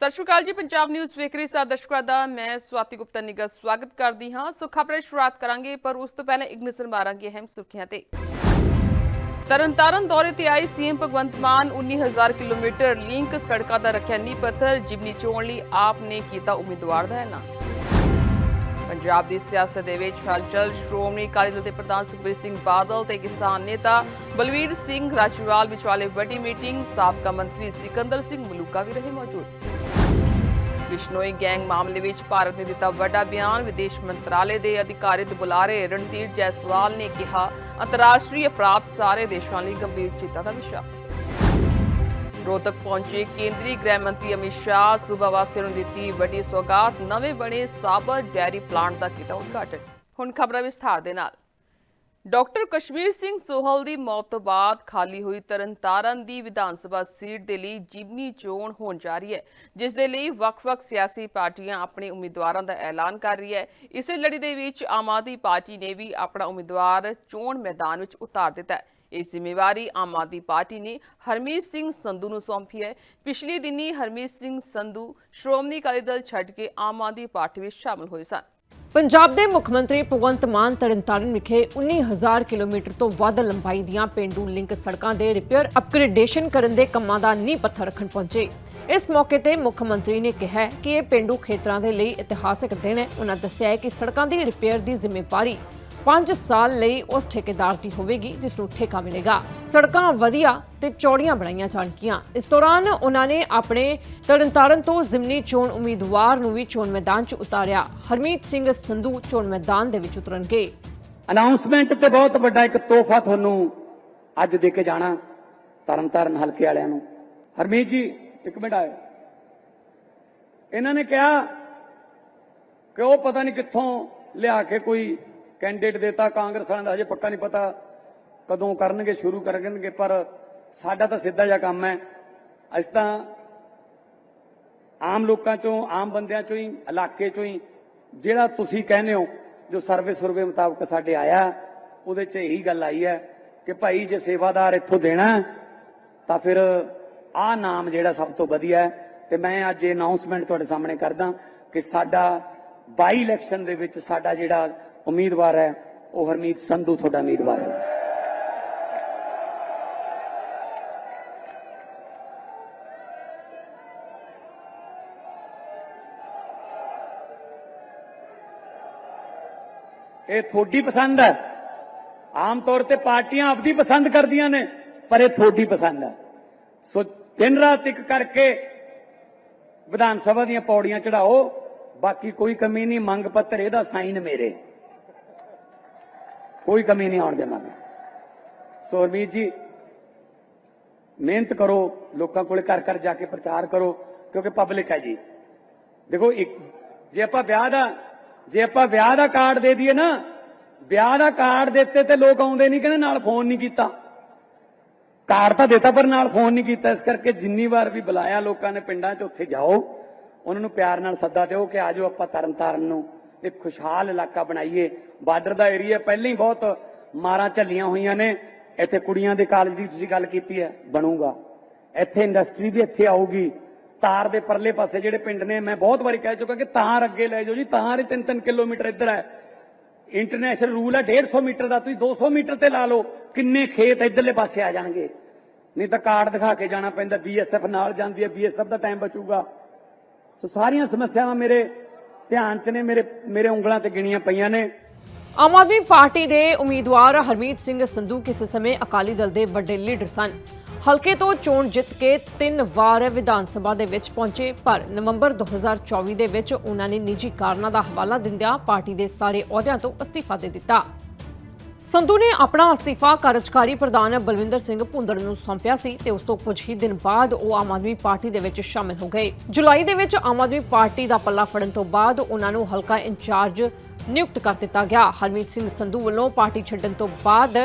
ਸਤਿ ਸ਼੍ਰੀ ਅਕਾਲ ਜੀ, ਪੰਜਾਬ ਨਿਊਜ਼ ਵੇਖ ਰਹੇ ਸਾਰੇ ਦਰਸ਼ਕਾਂ ਦਾ। ਮੈਂ ਸਵਾਤੀ ਗੁਪਤਾ ਨਿੱਘਾ ਸਵਾਗਤ ਕਰਦੀ ਹਾਂ। ਸੋ ਖਬਰਾਂ ਸ਼ੁਰੂਆਤ ਕਰਾਂਗੇ, ਪਰ ਉਸ ਤੋਂ ਪਹਿਲਾਂ ਇੱਕ ਨਜ਼ਰ ਮਾਰਾਂਗੇ ਅਹਿਮ ਸੁਰਖੀਆਂ ਤੇ। ਤਰਨਤਾਰਨ ਦੌਰੇ ਤੇ ਆਏ CM Bhagwant Mann 19000 kilometre link ਸੜਕਾਂ ਦਾ ਰੱਖਿਆ ਨੀਂਹ ਪੱਥਰ, ਜਿਮਨੀ ਚੋਣ ਲਈ ਆਪ ਨੇ ਕੀਤਾ ਉਮੀਦਵਾਰ ਦਾ ਐਲਾਨ। ਪੰਜਾਬ ਦੀ ਸਿਆਸਤ ਦੇ ਵਿੱਚ ਹਲਚਲ, ਸ਼੍ਰੋਮਣੀ ਅਕਾਲੀ ਦਲ ਦੇ ਪ੍ਰਧਾਨ ਸੁਖਬੀਰ ਸਿੰਘ ਬਾਦਲ ਤੇ ਕਿਸਾਨ ਨੇਤਾ ਬਲਵੀਰ ਸਿੰਘ ਰਾਜਵਾਲ ਵਿਚਾਲੇ ਵੱਡੀ ਮੀਟਿੰਗ, ਸਾਬਕਾ ਮੰਤਰੀ ਸਿਕੰਦਰ ਸਿੰਘ ਮਲੂਕਾ ਵੀ ਰਹੇ ਮੌਜੂਦ। ਬਿਸ਼ਨੋਈ ਗੈਂਗ ਮਾਮਲੇ ਵਿੱਚ ਭਾਰਤ ਨੇ ਦਿੱਤਾ ਵੱਡਾ ਬਿਆਨ। ਵਿਦੇਸ਼ ਮੰਤਰਾਲੇ ਦੇ ਅਧਿਕਾਰਿਤ ਬੁਲਾਰੇ ਰਣਧੀਰ ਜੈਸਵਾਲ ਨੇ ਕਿਹਾ, ਅੰਤਰਰਾਸ਼ਟਰੀ ਅਪਰਾਧ ਸਾਰੇ ਦੇਸ਼ਾਂ ਲਈ ਗੰਭੀਰ ਚਿੰਤਾ ਦਾ ਵਿਸ਼ਾ। ਰੋਹਤਕ ਪਹੁੰਚੇ। ਕੇਂਦਰੀ ਗ੍ਰਹਿ ਮੰਤਰੀ ਅਮਿਤ ਸ਼ਾਹ ਸੂਬਾ ਵਾਸੀਆਂ ਨੂੰ ਦਿੱਤੀ ਵੱਡੀ ਸੌਗਾਤ। ਨਵੇਂ ਬਣੇ ਸਾਬਰ ਡੈਰੀ ਪਲਾਂਟ ਦਾ ਕੀਤਾ ਉਦਘਾਟਨ। ਹੁਣ ਖਬਰਾਂ ਵਿਸਥਾਰ ਦੇ ਨਾਲ। ਡਾਕਟਰ ਕਸ਼ਮੀਰ ਸਿੰਘ ਸੋਹਲ ਦੀ ਮੌਤ ਤੋਂ ਬਾਅਦ ਖਾਲੀ ਹੋਈ ਤਰਨਤਾਰਨ ਦੀ ਵਿਧਾਨ ਸਭਾ ਸੀਟ ਦੇ ਲਈ ਜਿਮਨੀ ਚੋਣ ਹੋਣ ਜਾ ਰਹੀ ਹੈ, ਜਿਸ ਦੇ ਲਈ ਵੱਖ-ਵੱਖ ਸਿਆਸੀ ਪਾਰਟੀਆਂ ਆਪਣੇ ਉਮੀਦਵਾਰਾਂ ਦਾ ਐਲਾਨ ਕਰ ਰਹੀ ਹੈ। ਇਸੇ ਲੜੀ ਦੇ ਵਿੱਚ ਆਮ ਆਦਮੀ ਪਾਰਟੀ ਨੇ ਵੀ ਆਪਣਾ ਉਮੀਦਵਾਰ ਚੋਣ ਮੈਦਾਨ ਵਿੱਚ ਉਤਾਰ ਦਿੱਤਾ ਹੈ। ਇਹ ਜ਼ਿੰਮੇਵਾਰੀ ਆਮ ਆਦਮੀ ਪਾਰਟੀ ਨੇ ਹਰਮੀਤ ਸਿੰਘ ਸੰਧੂ ਨੂੰ ਸੌਂਪੀ ਹੈ। ਪਿਛਲੇ ਦਿਨੀ ਹਰਮੀਤ ਸਿੰਘ ਸੰਧੂ ਸ਼੍ਰੋਮਣੀ ਅਕਾਲੀ ਦਲ ਛੱਡ ਕੇ ਆਮ ਆਦਮੀ ਪਾਰਟੀ ਵਿੱਚ ਸ਼ਾਮਲ ਹੋਏ ਸਨ। ਪੰਜਾਬ ਦੇ ਮੁੱਖ ਮੰਤਰੀ ਭਗਵੰਤ ਮਾਨ ਤਰਨਤਾਰਨ ਵਿਖੇ 19000 ਕਿਲੋਮੀਟਰ ਤੋਂ ਵੱਧ ਲੰਬਾਈ ਦੀਆਂ ਪਿੰਡੂ ਲਿੰਕ ਸੜਕਾਂ ਦੇ ਰਿਪੇਅਰ ਅਪਗ੍ਰੇਡੇਸ਼ਨ ਕਰਨ ਦੇ ਕੰਮਾਂ ਦਾ ਨੀਂਹ ਪੱਥਰ ਰੱਖਣ ਪਹੁੰਚੇ। ਇਸ ਮੌਕੇ ਤੇ ਮੁੱਖ ਮੰਤਰੀ ਨੇ ਕਿਹਾ ਕਿ ਇਹ ਪਿੰਡੂ ਖੇਤਰਾਂ ਦੇ ਲਈ ਇਤਿਹਾਸਕ ਦਿਨ ਹੈ। ਉਹਨਾਂ ਦੱਸਿਆ ਹੈ ਕਿ ਸੜਕਾਂ ਦੀ ਰਿਪੇਅਰ ਦੀ ਜ਼ਿੰਮੇਵਾਰੀ 5 ਸਾਲ ਲਈ ਉਸ ਠੇਕੇਦਾਰ ਦੀ ਹੋਵੇਗੀ, ਜਿਸ ਨੂੰ ਠੇਕਾ ਮਿਲੇਗਾ। ਸੜਕਾਂ ਵਧੀਆ ਤੇ ਚੌੜੀਆਂ ਬਣਾਈਆਂ ਜਾਣਗੀਆਂ। ਇਸ ਦੌਰਾਨ ਉਹਨਾਂ ਨੇ ਆਪਣੇ ਤਰਨਤਾਰਨ ਤੋਂ ਜ਼ਿਮਨੀ ਚੋਣ ਉਮੀਦਵਾਰ ਨੂੰ ਵੀ ਚੋਣ ਮੈਦਾਨ 'ਚ ਉਤਾਰਿਆ। ਹਰਮੀਤ ਸਿੰਘ ਸੰਧੂ ਚੋਣ ਮੈਦਾਨ ਦੇ ਵਿੱਚ ਉਤਰਨਗੇ। ਅਨਾਉਂਸਮੈਂਟ ਤੇ ਬਹੁਤ ਵੱਡਾ ਇੱਕ ਤੋਹਫਾ ਤੁਹਾਨੂੰ ਅੱਜ ਦੇ ਕੇ ਜਾਣਾ, ਤਰਨਤਾਰਨ ਹਲਕੇ ਵਾਲਿਆਂ ਨੂੰ। ਹਰਮੀਤ ਜੀ, ਇੱਕ ਮਿੰਟ ਆਇਓ। ਇਹਨਾਂ ਨੇ ਕਿਹਾ ਕਿ ਉਹ ਪਤਾ ਨਹੀਂ ਕਿੱਥੋਂ ਲਿਆ ਕੇ ਕੋਈ ਕੈਂਡੀਡੇਟ ਦੇਤਾ ਕਾਂਗਰਸ ਵਾਲਿਆਂ ਦਾ ਹਜੇ ਪੱਕਾ ਨਹੀਂ ਪਤਾ ਕਦੋਂ ਕਰਨਗੇ, ਸ਼ੁਰੂ ਕਰਨਗੇ, ਪਰ ਸਾਡਾ ਤਾਂ ਸਿੱਧਾ ਜਿਹਾ ਕੰਮ ਹੈ। ਅਸੀਂ ਤਾਂ ਆਮ ਲੋਕਾਂ ਚੋਂ, ਆਮ ਬੰਦਿਆਂ ਚੋਂ ਹੀ, ਇਲਾਕੇ ਚੋਂ ਹੀ, ਜਿਹੜਾ ਤੁਸੀਂ ਕਹਿੰਦੇ ਹੋ, ਜੋ ਸਰਵੇ ਸੁਰਵੇ ਮੁਤਾਬਕ ਸਾਡੇ ਆਇਆ, ਉਹਦੇ 'ਚ ਇਹੀ ਗੱਲ ਆਈ ਹੈ ਕਿ ਭਾਈ ਜੇ ਸੇਵਾਦਾਰ ਇੱਥੋਂ ਦੇਣਾ, ਤਾਂ ਫਿਰ ਆਹ ਨਾਮ ਜਿਹੜਾ ਸਭ ਤੋਂ ਵਧੀਆ ਹੈ। ਤੇ ਮੈਂ ਅੱਜ ਇਹ ਅਨਾਉਂਸਮੈਂਟ ਤੁਹਾਡੇ ਸਾਹਮਣੇ ਕਰਦਾ ਕਿ ਸਾਡਾ ਬਾਈ ਇਲੈਕਸ਼ਨ ਦੇ ਵਿੱਚ ਸਾਡਾ ਜਿਹੜਾ ਉਮੀਦਵਾਰ ਹੈ, ਉਹ ਹਰਮੀਤ ਸੰਧੂ ਤੁਹਾਡਾ ਉਮੀਦਵਾਰ ਹੈ। ਇਹ ਤੁਹਾਡੀ ਪਸੰਦ ਹੈ। ਆਮ ਤੌਰ ਤੇ ਪਾਰਟੀਆਂ ਆਪਦੀ ਪਸੰਦ ਕਰਦੀਆਂ ਨੇ, ਪਰ ਇਹ ਤੁਹਾਡੀ ਪਸੰਦ ਹੈ। ਸੋ ਦਿਨ ਰਾਤ ਇੱਕ ਕਰਕੇ ਵਿਧਾਨ ਸਭਾ ਦੀਆਂ ਪੌੜੀਆਂ ਚੜਾਓ, ਬਾਕੀ ਕੋਈ ਕਮੀ ਨਹੀਂ, ਮੰਗ ਪੱਤਰ, ਇਹਦਾ ਸਾਈਨ ਮੇਰੇ। ਕੋਈ ਕਮੀ ਨਹੀਂ ਆਉਣ ਦੇਵਾਂਗੇ ਸੋ ਹਰਮੀਤ ਜੀ, ਮਿਹਨਤ ਕਰੋ, ਲੋਕਾਂ ਕੋਲ ਘਰ ਘਰ ਜਾ ਕੇ ਪ੍ਰਚਾਰ ਕਰੋ, ਕਿਉਂਕਿ ਪਬਲਿਕ ਹੈ ਜੀ। ਦੇਖੋ ਇੱਕ, ਜੇ ਆਪਾਂ ਵਿਆਹ ਦਾ, ਜੇ ਆਪਾਂ ਵਿਆਹ ਦਾ ਕਾਰਡ ਦੇ ਦਈਏ ਨਾ, ਵਿਆਹ ਦਾ ਕਾਰਡ ਦਿੱਤੇ ਤੇ ਲੋਕ ਆਉਂਦੇ ਨਹੀਂ ਕਹਿੰਦੇ ਨਾਲ ਫੋਨ ਨਹੀਂ ਕੀਤਾ। ਕਾਰਡ ਤਾਂ ਦਿੱਤਾ, ਪਰ ਨਾਲ ਫੋਨ ਨਹੀਂ ਕੀਤਾ, ਇਸ ਕਰਕੇ ਜਿੰਨੀ ਵਾਰ ਵੀ ਬੁਲਾਇਆ ਲੋਕਾਂ ਨੇ ਪਿੰਡਾਂ 'ਚ, ਉੱਥੇ ਜਾਓ, ਉਹਨਾਂ ਨੂੰ ਪਿਆਰ ਨਾਲ ਸੱਦਾ ਦਿਓ ਕਿ ਆਜੋ ਆਪਾਂ ਤਰਨਤਾਰਨ ਨੂੰ। ਇੱਕ ਖੁਸ਼ਹਾਲ ਇਲਾਕਾ ਬਣਾਈਏ। ਬਾਰਡਰ ਦਾ ਏਰੀਆ ਪਹਿਲਾਂ ਹੀ ਬਹੁਤ ਮਾਰਾਂ ਝੱਲੀਆਂ ਹੋਈਆਂ ਨੇ। ਇੱਥੇ ਕੁੜੀਆਂ ਦੇ ਕਾਲਜ ਦੀ ਤੁਸੀਂ ਗੱਲ ਕੀਤੀ ਹੈ, ਬਣੂਗਾ। ਇੱਥੇ ਇੰਡਸਟਰੀ ਵੀ ਇੱਥੇ ਆਊਗੀ। ਤਾਰ ਦੇ ਪਰਲੇ ਪਾਸੇ ਜਿਹੜੇ ਪਿੰਡ ਨੇ, ਮੈਂ ਬਹੁਤ ਵਾਰੀ ਕਹਿ ਚੁੱਕਾ ਕਿ ਤਾਰ ਅੱਗੇ ਲੈ ਜਾਓ ਜੀ, ਤਾਰ ਹੀ 3-3 ਕਿਲੋਮੀਟਰ ਇੱਧਰ ਹੈ। ਇੰਟਰਨੈਸ਼ਨਲ ਰੂਲ ਹੈ 150 ਮੀਟਰ ਦਾ, ਤੁਸੀਂ 200 ਮੀਟਰ ਤੇ ਲਾ ਲਓ, ਕਿੰਨੇ ਖੇਤ ਇੱਧਰਲੇ ਪਾਸੇ ਆ ਜਾਣਗੇ। ਨਹੀਂ ਤਾਂ ਕਾਰਡ ਦਿਖਾ ਕੇ ਜਾਣਾ ਪੈਂਦਾ ਬੀਐਸਐਫ ਨਾਲ ਜਾਂਦੀ ਹੈ ਬੀਐਸਐਫ ਦਾ ਟਾਈਮ ਬਚੂਗਾ। ਸੋ ਸਾਰੀਆਂ ਸਮੱਸਿਆਵਾਂ ਮੇਰੇ ਧਿਆਨ 'ਚ ਨੇ, ਮੇਰੇ ਮੇਰੇ ਉਂਗਲਾਂ ਤੇ ਗਿਣੀਆਂ ਪਈਆਂ ਨੇ। ਆਮ ਆਦਮੀ ਪਾਰਟੀ ਦੇ ਉਮੀਦਵਾਰ ਹਰਮੀਤ ਸਿੰਘ ਸੰਧੂ ਕਿਸੇ ਸਮੇਂ ਅਕਾਲੀ ਦਲ ਦੇ ਵੱਡੇ ਲੀਡਰ ਸਨ। ਹਲਕੇ ਤੋਂ ਚੋਣ ਜਿੱਤ ਕੇ ਤਿੰਨ ਵਾਰ ਵਿਧਾਨ ਸਭਾ ਦੇ ਵਿੱਚ ਪਹੁੰਚੇ, ਪਰ ਨਵੰਬਰ 2024 ਦੇ ਵਿੱਚ ਉਹਨਾਂ ਨੇ ਨਿੱਜੀ ਕਾਰਨਾਂ ਦਾ ਹਵਾਲਾ ਦਿੰਦਿਆਂ ਪਾਰਟੀ ਦੇ ਸਾਰੇ ਅਹੁਦਿਆਂ ਤੋਂ ਅਸਤੀਫਾ ਦੇ ਦਿੱਤਾ। ਸੰਧੂ ਨੇ ਆਪਣਾ ਅਸਤੀਫਾ ਕਾਰਜਕਾਰੀ ਪ੍ਰਧਾਨ ਬਲਵਿੰਦਰ ਸਿੰਘ ਭੁੰਦੜ ਨੂੰ ਸੌਂਪਿਆ ਸੀ ਤੇ ਉਸ ਤੋਂ ਕੁਝ ਹੀ ਦਿਨ ਬਾਅਦ ਉਹ ਆਮ ਆਦਮੀ ਪਾਰਟੀ ਦੇ ਵਿੱਚ ਸ਼ਾਮਿਲ ਹੋ ਗਏ। ਜੁਲਾਈ ਦੇ ਵਿੱਚ ਆਮ ਆਦਮੀ ਪਾਰਟੀ ਦਾ ਪੱਲਾ ਫੜਨ ਤੋਂ ਬਾਅਦ ਉਹਨਾਂ ਨੂੰ ਹਲਕਾ ਇੰਚਾਰਜ ਨਿਯੁਕਤ ਕਰ ਦਿੱਤਾ ਗਿਆ। ਹਰਮੀਤ ਸਿੰਘ ਸੰਧੂ ਵੱਲੋਂ ਪਾਰਟੀ ਛੱਡਣ ਤੋਂ ਬਾਅਦ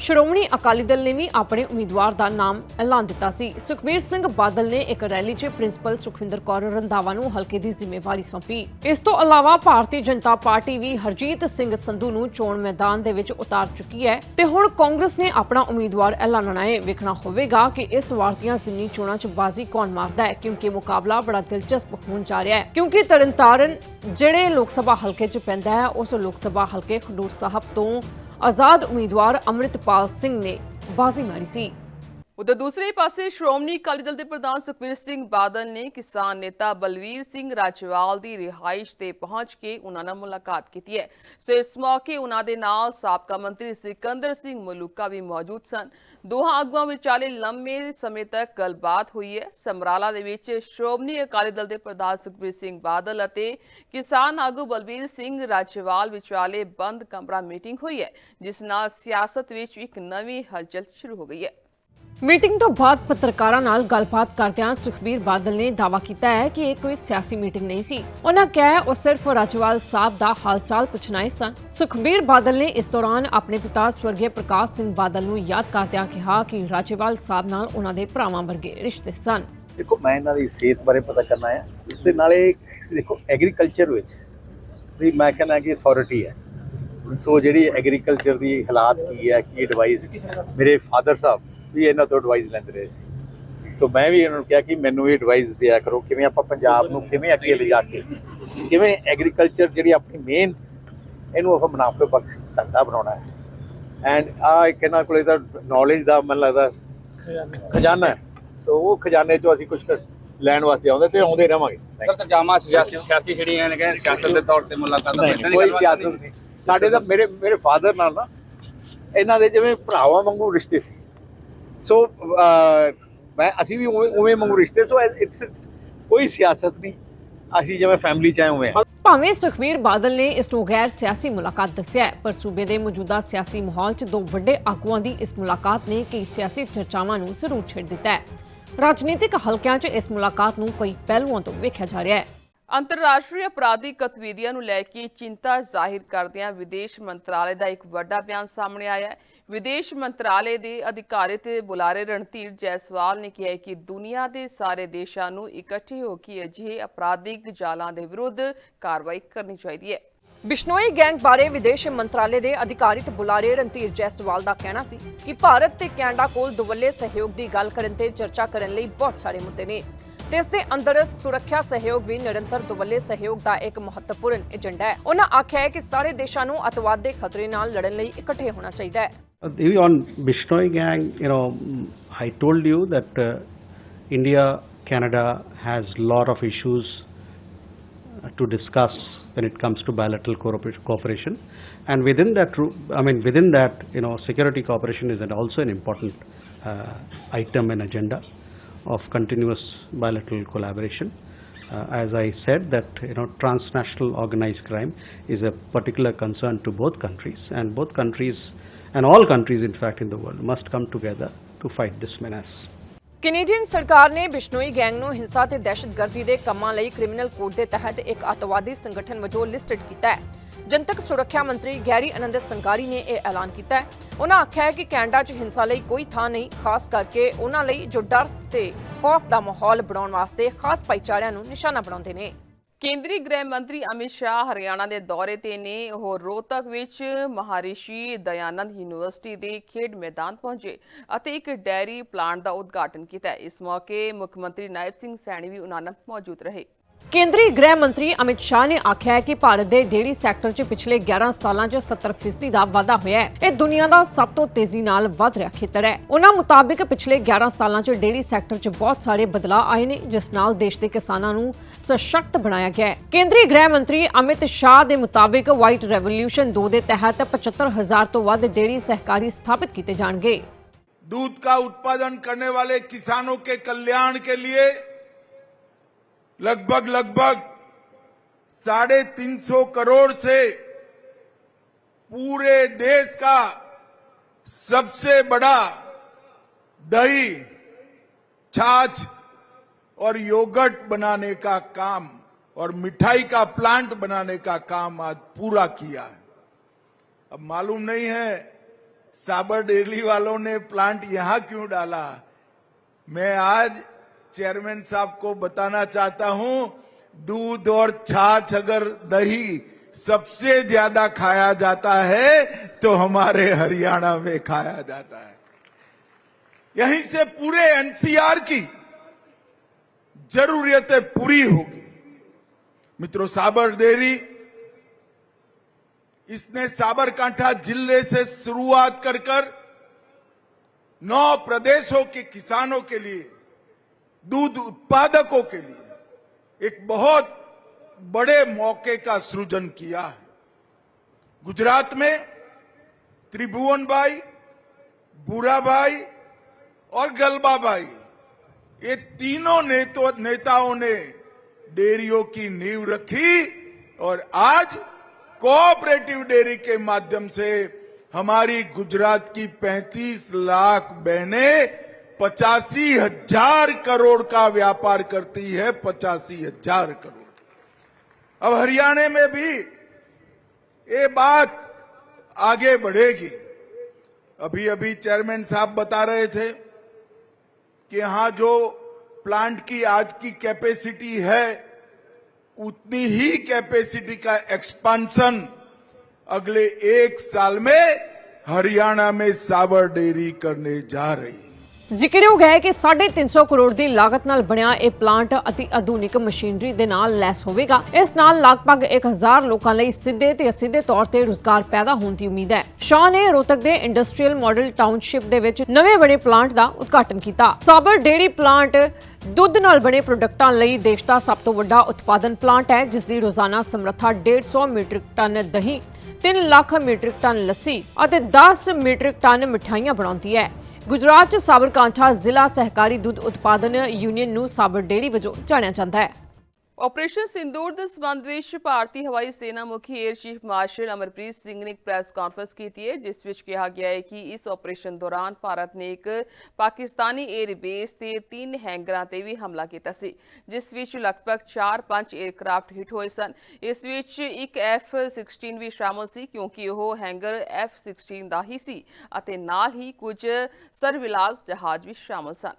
ਸ਼੍ਰੋਮਣੀ ਅਕਾਲੀ ਦਲ ਨੇ ਵੀ ਆਪਣੇ ਉਮੀਦਵਾਰ ਦਾ ਨਾਮ ਐਲਾਨ ਦਿੱਤਾ ਸੀ। ਸੁਖਬੀਰ ਸਿੰਘ ਬਾਦਲ ਨੇ ਇੱਕ ਰੈਲੀ 'ਚ ਪ੍ਰਿੰਸੀਪਲ ਸੁਖਵਿੰਦਰ ਕੌਰ ਰੰਧਾਵਾ ਨੂੰ ਹਲਕੇ ਦੀ ਜ਼ਿੰਮੇਵਾਰੀ ਸੌਂਪੀ। ਇਸ ਤੋਂ ਇਲਾਵਾ ਭਾਰਤੀ ਜਨਤਾ ਪਾਰਟੀ ਵੀ ਹਰਜੀਤ ਸਿੰਘ ਸੰਧੂ ਨੂੰ ਚੋਣ ਮੈਦਾਨ ਦੇ ਵਿੱਚ ਉਤਾਰ ਚੁੱਕੀ ਹੈ ਤੇ ਹੁਣ ਕਾਂਗਰਸ ਨੇ ਆਪਣਾ ਉਮੀਦਵਾਰ ਐਲਾਨਣਾ ਹੈ ਵੇਖਣਾ ਹੋਵੇਗਾ ਕਿ ਇਸ ਵਾਰ ਦੀਆਂ ਜ਼ਿਮਨੀ ਚੋਣਾਂ 'ਚ ਬਾਜ਼ੀ ਕੌਣ ਮਾਰਦਾ ਹੈ, ਕਿਉਂਕਿ ਮੁਕਾਬਲਾ ਬੜਾ ਦਿਲਚਸਪ ਹੋਣ ਜਾ ਰਿਹਾ ਹੈ। ਕਿਉਂਕਿ ਤਰਨਤਾਰਨ, ਜਿਹੜੇ ਲੋਕ ਸਭਾ ਹਲਕੇ 'ਚ ਪੈਂਦਾ ਹੈ, ਉਸ ਲੋਕ ਸਭਾ ਹਲਕੇ ਖਡੂਰ ਸਾਹਿਬ ਤੋਂ ਆਜ਼ਾਦ ਉਮੀਦਵਾਰ ਅੰਮ੍ਰਿਤਪਾਲ ਸਿੰਘ ਨੇ ਬਾਜ਼ੀ ਮਾਰੀ ਸੀ। ਉਧਰ ਦੂਸਰੇ ਪਾਸੇ ਸ਼੍ਰੋਮਣੀ ਅਕਾਲੀ ਦਲ ਦੇ ਪ੍ਰਧਾਨ ਸੁਖਬੀਰ ਸਿੰਘ ਬਾਦਲ ਨੇ ਕਿਸਾਨ ਨੇਤਾ ਬਲਵੀਰ ਸਿੰਘ ਰਾਜਵਾਲ ਦੀ ਰਿਹਾਇਸ਼ ਤੇ ਪਹੁੰਚ ਕੇ ਉਹਨਾਂ ਨਾਲ ਮੁਲਾਕਾਤ ਕੀਤੀ ਹੈ। ਸੋ ਇਸ ਮੌਕੇ ਉਹਨਾਂ ਦੇ ਨਾਲ ਸਾਬਕਾ ਮੰਤਰੀ ਸਿਕੰਦਰ ਸਿੰਘ ਮਲੂਕਾ ਵੀ ਮੌਜੂਦ ਸਨ। ਦੋਹਾਂ ਆਗੂਆਂ ਵਿਚਾਲੇ ਲੰਮੇ ਸਮੇਂ ਤੱਕ ਗੱਲਬਾਤ ਹੋਈ ਹੈ। ਸਮਰਾਲਾ ਦੇ ਵਿੱਚ ਸ਼੍ਰੋਮਣੀ ਅਕਾਲੀ ਦਲ ਦੇ ਪ੍ਰਧਾਨ ਸੁਖਬੀਰ ਸਿੰਘ ਬਾਦਲ ਅਤੇ ਕਿਸਾਨ ਆਗੂ ਬਲਬੀਰ ਸਿੰਘ ਰਾਜਵਾਲ ਵਿਚਾਲੇ ਬੰਦ ਕਮਰਾ ਮੀਟਿੰਗ ਹੋਈ ਹੈ, ਜਿਸ ਨਾਲ ਸਿਆਸਤ ਵਿੱਚ ਇੱਕ ਨਵੀਂ ਹਲਚਲ ਸ਼ੁਰੂ ਹੋ ਗਈ ਹੈ। ਮੀਟਿੰਗ ਤੋਂ ਬਾਅਦ ਪੱਤਰਕਾਰਾਂ ਨਾਲ ਗੱਲਬਾਤ ਕਰਦਿਆਂ ਸੁਖਬੀਰ ਬਾਦਲ ਨੇ ਦਾਅਵਾ ਕੀਤਾ ਹੈ ਕਿ ਇਹ ਕੋਈ ਸਿਆਸੀ ਮੀਟਿੰਗ ਨਹੀਂ ਸੀ। ਉਹਨਾਂ ਕਿਹਾ, ਉਹ ਸਿਰਫ ਰਾਜਵਾਲ ਸਾਹਿਬ ਦਾ ਹਾਲਚਾਲ ਪੁੱਛਣ ਆਏ ਸਨ। ਸੁਖਬੀਰ ਬਾਦਲ ਨੇ ਇਸ ਦੌਰਾਨ ਆਪਣੇ ਪਿਤਾ ਸਵਰਗੀ ਪ੍ਰਕਾਸ਼ ਸਿੰਘ ਬਾਦਲ ਨੂੰ ਯਾਦ ਕਰਦਿਆਂ ਕਿਹਾ ਕਿ ਰਾਜਵਾਲ ਸਾਹਿਬ ਨਾਲ ਉਹਨਾਂ ਦੇ ਭਰਾਵਾਂ ਵਰਗੇ ਰਿਸ਼ਤੇ ਸਨ। ਦੇਖੋ, ਮੈਂ ਇਹਨਾਂ ਦੀ ਸਿਹਤ ਬਾਰੇ ਪਤਾ ਕਰਨਾ ਹੈ। ਇਸ ਦੇ ਨਾਲੇ ਦੇਖੋ ਐਗਰੀਕਲਚਰ ਵਿੱਚ ਵੀ ਮੈਂ ਕਹਿੰਦਾ ਕਿ ਅਥਾਰਟੀ ਹੈ। ਸੋ ਜਿਹੜੀ ਐਗਰੀਕਲਚਰ ਦੀ ਹਾਲਾਤ ਕੀ ਹੈ, ਕੀ ਐਡਵਾਈਸ ਮੇਰੇ ਫਾਦਰ ਸਾਹਿਬ ਵੀ ਇਹਨਾਂ ਤੋਂ ਐਡਵਾਈਸ ਲੈਂਦੇ ਰਹੇ ਸੀ। ਸੋ ਮੈਂ ਵੀ ਇਹਨਾਂ ਨੂੰ ਕਿਹਾ ਕਿ ਮੈਨੂੰ ਵੀ ਐਡਵਾਈਸ ਦਿਆ ਕਰੋ ਕਿਵੇਂ ਆਪਾਂ ਪੰਜਾਬ ਨੂੰ ਕਿਵੇਂ ਅੱਗੇ ਲਿਜਾ ਕੇ ਕਿਵੇਂ ਐਗਰੀਕਲਚਰ ਜਿਹੜੀ ਆਪਣੀ ਮੇਨ ਇਹਨੂੰ ਆਪਾਂ ਮੁਨਾਫੇ ਬਖਸ਼ ਧੰਦਾ ਬਣਾਉਣਾ ਹੈ। ਐਂਡ ਆ ਇੱਕ ਇਹਨਾਂ ਕੋਲੇ ਤਾਂ ਨੌਲੇਜ ਦਾ ਮੈਨੂੰ ਲੱਗਦਾ ਖਜ਼ਾਨਾ ਸੋ ਉਹ ਖਜ਼ਾਨੇ ਚੋਂ ਅਸੀਂ ਕੁਝ ਲੈਣ ਵਾਸਤੇ ਆਉਂਦੇ ਤੇ ਆਉਂਦੇ ਰਵਾਂਗੇ ਸਰ ਸਰਜਾਮਾ ਸਿਆਸੀ ਸਿਆਸੀ ਜਿਹੜੀਆਂ ਨੇ ਕਹਿੰਦੇ ਸਿਆਸਤ ਦੇ ਤੌਰ ਤੇ ਮੁਲਾਕਾਤਾਂ ਨਹੀਂ, ਦੀ ਕੋਈ ਗੱਲਬਾਤ ਸਿਆਸਤ ਨਹੀਂ। ਨਹੀਂ ਸਾਡੇ ਤਾਂ ਮੇਰੇ ਮੇਰੇ ਫਾਦਰ ਨਾਲ ਨਾ ਇਹਨਾਂ ਦੇ ਜਿਵੇਂ ਭਰਾਵਾਂ ਵਾਂਗੂ ਰਿਸ਼ਤੇ ਸੀ। ਸੋ ਅਹ, ਮੈਂ ਅਸੀਂ ਵੀ ਉਵੇਂ ਉਵੇਂ ਵਾਂਗੂ ਰਿਸ਼ਤੇ ਸੋ ਇਟਸ ਕੋਈ ਸਿਆਸਤ ਨਹੀਂ। ਅਸੀਂ ਜਿਵੇਂ ਫੈਮਿਲੀ ਚ ਆਏ ਉਵੇਂ ਹਾਂ ਭਾਵੇਂ ਸੁਖਬੀਰ ਬਾਦਲ ਨੇ ਇਸ ਨੂੰ ਗੈਰ ਸਿਆਸੀ ਮੁਲਾਕਾਤ ਦੱਸਿਆ ਹੈ, ਪਰ ਸੂਬੇ ਦੇ ਮੌਜੂਦਾ ਸਿਆਸੀ ਮਾਹੌਲ 'ਚ ਦੋ ਵੱਡੇ ਆਗੂਆਂ ਦੀ ਇਸ ਮੁਲਾਕਾਤ ਨੇ ਕਈ ਸਿਆਸੀ ਚਰਚਾਵਾਂ ਨੂੰ ਜ਼ਰੂਰ ਛੇੜ ਦਿੱਤਾ ਹੈ। ਰਾਜਨੀਤਿਕ ਹਲਕਿਆਂ 'ਚ ਇਸ ਮੁਲਾਕਾਤ ਨੂੰ ਕਈ ਪਹਿਲੂਆਂ ਤੋਂ ਵੇਖਿਆ ਜਾ ਰਿਹਾ ਹੈ। ਅੰਤਰਰਾਸ਼ਟਰੀ ਅਪਰਾਧਿਕ ਗਤੀਵਿਧੀਆਂ ਨੂੰ ਲੈ ਕੇ ਚਿੰਤਾ ਜ਼ਾਹਿਰ ਕਰਦਿਆਂ ਵਿਦੇਸ਼ ਮੰਤਰਾਲੇ ਦਾ ਇੱਕ ਵੱਡਾ ਬਿਆਨ ਸਾਹਮਣੇ ਆਇਆ ਹੈ। ਵਿਦੇਸ਼ ਮੰਤਰਾਲੇ ਦੇ ਅਧਿਕਾਰਿਤ ਬੁਲਾਰੇ ਰਣਧੀਰ ਜੈਸਵਾਲ ਨੇ ਕਿਹਾ ਕਿ ਦੁਨੀਆ ਦੇ ਸਾਰੇ ਦੇਸ਼ਾਂ ਨੂੰ ਇਕੱਠੇ ਹੋ ਕੇ ਅਜਿਹੇ ਅਪਰਾਧਿਕ ਜਾਲਾਂ ਦੇ ਵਿਰੁੱਧ ਕਾਰਵਾਈ ਕਰਨੀ ਚਾਹੀਦੀ ਹੈ। ਬਿਸ਼ਨੋਈ ਗੈਂਗ ਬਾਰੇ ਵਿਦੇਸ਼ ਮੰਤਰਾਲੇ ਦੇ ਅਧਿਕਾਰਿਤ ਬੁਲਾਰੇ ਰਣਧੀਰ ਜੈਸਵਾਲ ਦਾ ਕਹਿਣਾ ਸੀ ਕਿ ਭਾਰਤ ਤੇ ਕੈਨੇਡਾ ਕੋਲ ਦੁਵੱਲੇ ਸਹਿਯੋਗ ਦੀ ਗੱਲ ਕਰਨ ਤੇ ਚਰਚਾ ਕਰਨ ਲਈ ਬਹੁਤ ਸਾਰੇ ਮੁੱਦੇ ਨੇ ਤੇ ਇਸ ਦੇ ਅੰਦਰ ਸੁਰੱਖਿਆ ਸਹਿਯੋਗ ਵੀ ਨਿਰੰਤਰ ਦੁਵੱਲੇ ਸਹਿਯੋਗ ਦਾ ਇੱਕ ਮਹੱਤਵਪੂਰਨ ਏਜੰਡਾ ਹੈ। ਉਹਨਾਂ ਆਖਿਆ ਹੈ ਕਿ ਸਾਰੇ ਦੇਸ਼ਾਂ ਨੂੰ ਅਤਵਾਦ ਦੇ ਖਤਰੇ ਨਾਲ ਲੜਨ ਲਈ ਇਕੱਠੇ ਹੋਣਾ ਚਾਹੀਦਾ ਹੈ। On Bishnoi gang, you know, I told you that uh, India, Canada has a lot of issues uh, to discuss when it comes to bilateral cooperation- cooperation, and within that, I mean, within that, you know, security cooperation is an also an important uh, item and agenda of continuous bilateral collaboration. Uh, as I said, that you know, transnational organized crime is a particular concern to both countries, and both countries, and all countries, in fact, in the world, must come together to fight this menace. Canadian ਸਰਕਾਰ ਨੇ Bishnoi gang ਨੂੰ ਹਿੰਸਾ ਤੇ ਦਹਿਸ਼ਤਗਰਦੀ ਦੇ ਕੰਮਾਂ ਲਈ criminal code ਦੇ ਤਹਿਤ ਇੱਕ ਅੱਤਵਾਦੀ ਸੰਗਠਨ ਵਜੋਂ ਲਿਸਟਡ ਕੀਤਾ ਹੈ ਜਨਤਕ ਸੁਰੱਖਿਆ ਮੰਤਰੀ ਗੈਰੀ ਆਨੰਦ ਸੰਗਾਰੀ ਨੇ ਇਹ ਐਲਾਨ ਕੀਤਾ ਹੈ। ਉਹਨਾਂ ਆਖਿਆ ਹੈ ਕਿ ਕੈਨੇਡਾ 'ਚ ਹਿੰਸਾ ਲਈ ਕੋਈ ਥਾਂ ਨਹੀਂ, ਖਾਸ ਕਰਕੇ ਉਹਨਾਂ ਲਈ ਜੋ ਡਰ ਤੇ ਖੌਫ ਦਾ ਮਾਹੌਲ ਬਣਾਉਣ ਵਾਸਤੇ ਖਾਸ ਭਾਈਚਾਰਿਆਂ ਨੂੰ ਨਿਸ਼ਾਨਾ ਬਣਾਉਂਦੇ ਨੇ। ਕੇਂਦਰੀ ਗ੍ਰਹਿ ਮੰਤਰੀ ਅਮਿਤ ਸ਼ਾਹ ਹਰਿਆਣਾ ਦੇ ਦੌਰੇ ਤੇ ਨੇ, ਉਹ ਰੋਹਤਕ ਵਿੱਚ ਮਹਾਰਿਸ਼ੀ ਦਇਆਨੰਦ ਯੂਨੀਵਰਸਿਟੀ ਦੇ ਖੇਡ ਮੈਦਾਨ ਪਹੁੰਚੇ ਅਤੇ ਇੱਕ ਡੈਰੀ ਪਲਾਂਟ ਦਾ ਉਦਘਾਟਨ ਕੀਤਾ। ਇਸ ਮੌਕੇ ਮੁੱਖ ਮੰਤਰੀ ਨਾਇਬ ਸਿੰਘ ਸੈਣੀ ਵੀ ਉਹਨਾਂ ਨਾਲ ਮੌਜੂਦ ਰਹੇ। ਕੇਂਦਰੀ ਗ੍ਰਹਿ ਮੰਤਰੀ ਅਮਿਤ ਸ਼ਾਹ ਨੇ ਆਖਿਆ ਹੈ ਕਿ ਭਾਰਤ ਦੇ ਡੇਅਰੀ ਸੈਕਟਰ 'ਚ ਪਿਛਲੇ 11 ਸਾਲਾਂ 'ਚ 70% ਦਾ ਵਾਧਾ ਹੋਇਆ ਹੈ ਇਹ ਦੁਨੀਆ ਦਾ ਸਭ ਤੋਂ ਤੇਜ਼ੀ ਨਾਲ ਵਧ ਰਿਹਾ ਖੇਤਰ ਹੈ ਉਹਨਾਂ ਮੁਤਾਬਿਕ ਪਿਛਲੇ 11 ਸਾਲਾਂ 'ਚ ਡੇਅਰੀ ਸੈਕਟਰ 'ਚ ਬਹੁਤ ਸਾਰੇ ਬਦਲਾਅ ਆਏ ਨੇ ਜਿਸ ਨਾਲ ਦੇਸ਼ ਦੇ ਕਿਸਾਨਾਂ ਨੂੰ ਸਸ਼ਕਤ ਬਣਾਇਆ ਗਿਆ ਹੈ ਕੇਂਦਰੀ ਗ੍ਰਹਿ ਮੰਤਰੀ ਅਮਿਤ ਸ਼ਾਹ ਦੇ ਮੁਤਾਬਿਕ ਵਾਈਟ ਰੈਵੋਲੂਸ਼ਨ 2 ਦੇ ਤਹਿਤ 75000 ਤੋਂ ਵੱਧ ਡੇਅਰੀ ਸਹਿਕਾਰੀ ਸਥਾਪਿਤ ਕੀਤੇ ਜਾਣਗੇ दूध का उत्पादन करने वाले किसानों के कल्याण के लिए लगभग लगभग साढ़े तीन सौ करोड़ से पूरे देश का सबसे बड़ा दही, छाछ और योगर्ट बनाने का काम और मिठाई का प्लांट बनाने का काम आज पूरा किया है। अब मालूम नहीं है साबर डेयरी वालों ने प्लांट यहाँ क्यों डाला। मैं आज चेयरमैन साहब को बताना चाहता हूँ, दूध और छाछ अगर दही सबसे ज़्यादा खाया जाता है तो हमारे हरियाणा में खाया जाता है। यहीं से पूरे एनसीआर की जरूरियतें पूरी होगी। मित्रों साबर डेयरी इसने साबरकांठा ज़िले से शुरुआत कर नौ प्रदेशों के किसानों के लिए दूध उत्पादकों के लिए एक बहुत बड़े मौके का सृजन किया है। गुजरात में त्रिभुवन भाई बुरा भाई और गलबा भाई ये तीनों नेतो, नेताओं ने डेयरियों की नींव रखी और आज कोऑपरेटिव डेयरी के माध्यम से हमारी गुजरात की 35 लाख बहनें पचासी हज़ार करोड़ का व्यापार करती है, पचासी हज़ार करोड़। अब हरियाणा में भी ये बात आगे बढ़ेगी। अभी अभी चेयरमैन साहब बता रहे थे कि यहाँ जो प्लांट की आज की कैपेसिटी है, उतनी ही कैपेसिटी का एक्सपांशन अगले एक साल में हरियाणा में साबर डेयरी करने जा रही है। ਜ਼ਿਕਰਯੋਗ ਹੈ ਕਿ 350 ਕਰੋੜ ਦੀ ਲਾਗਤ ਨਾਲ ਬਣਿਆ ਇਹ ਪਲਾਂਟ ਅਤੀ ਆਧੁਨਿਕ ਮਸ਼ੀਨਰੀ ਦੇ ਨਾਲ ਲੈਸ ਹੋਵੇਗਾ। ਇਸ ਨਾਲ ਲਗਭਗ 1000 ਲੋਕਾਂ ਲਈ ਸਿੱਧੇ ਤੇ ਅਸਿੱਧੇ ਤੌਰ ਤੇ ਰੁਜ਼ਗਾਰ ਪੈਦਾ ਹੋਣ ਦੀ ਉਮੀਦ ਹੈ। ਸ਼ਾਹ ਨੇ ਰੋਹਤਕ ਦੇ ਇੰਡਸਟਰੀਅਲ ਮਾਡਲ ਟਾਊਨਸ਼ਿਪ ਦੇ ਵਿੱਚ ਨਵੇਂ ਬਣੇ ਪਲਾਂਟ ਦਾ ਉਦਘਾਟਨ ਕੀਤਾ। ਸਾਬਰ ਡੇਰੀ ਪਲਾਂਟ ਦੁੱਧ ਨਾਲ ਬਣੇ ਪ੍ਰੋਡਕਟਾਂ ਲਈ ਦੇਸ਼ ਦਾ ਸਭ ਤੋਂ ਵੱਡਾ ਉਤਪਾਦਨ ਪਲਾਂਟ ਹੈ, ਜਿਸ ਦੀ ਰੋਜ਼ਾਨਾ ਸਮਰੱਥਾ 150 ਮੀਟ੍ਰਿਕ ਟਨ ਦਹੀਂ 3 ਲੱਖ ਮੀਟ੍ਰਿਕ ਟਨ ਲੱਸੀ ਅਤੇ 10 ਮੀਟ੍ਰਿਕ ਟਨ ਮਠਿਆਈਆਂ ਬਣਾਉਂਦੀ ਹੈ। ਗੁਜਰਾਤ ਚ ਸਾਬਰਕਾਂਠਾ ਜ਼ਿਲ੍ਹਾ ਸਹਿਕਾਰੀ ਦੁੱਧ ਉਤਪਾਦਨ ਯੂਨੀਅਨ ਨੂੰ ਸਾਬਰ ਡੇਅਰੀ ਵਜੋਂ ਜਾਣਿਆ ਜਾਂਦਾ ਹੈ। ਆਪਰੇਸ਼ਨ ਸਿੰਦੂਰ ਦੇ ਸੰਬੰਧ ਵਿੱਚ ਭਾਰਤੀ ਹਵਾਈ ਸੈਨਾ ਮੁਖੀ air chief marshal Amarpreet Singh ਨੇ ਇੱਕ ਪ੍ਰੈਸ ਕਾਨਫਰੰਸ ਕੀਤੀ ਹੈ, ਜਿਸ ਵਿੱਚ ਕਿਹਾ ਗਿਆ ਹੈ ਕਿ ਇਸ ਆਪਰੇਸ਼ਨ ਦੌਰਾਨ ਭਾਰਤ ਨੇ ਇੱਕ ਪਾਕਿਸਤਾਨੀ 에ਅਰ ਬੇਸ ਤੇ ਤਿੰਨ ਹੈਂਗਰਾਂ ਤੇ ਵੀ ਹਮਲਾ ਕੀਤਾ ਸੀ, ਜਿਸ ਵਿੱਚ ਲਗਭਗ 4-5 에ਅਰਕ੍ਰਾਫਟ ਹਿੱਟ ਹੋਏ ਸਨ। ਇਸ ਵਿੱਚ ਇੱਕ F-16 ਵੀ ਸ਼ਾਮਲ ਸੀ, ਕਿਉਂਕਿ ਉਹ ਹੈਂਗਰ F-16 ਦਾ ਹੀ ਸੀ ਅਤੇ ਨਾਲ ਹੀ ਕੁਝ ਸਰਵਿਲਾਸ ਜਹਾਜ਼ ਵੀ ਸ਼ਾਮਲ ਸਨ।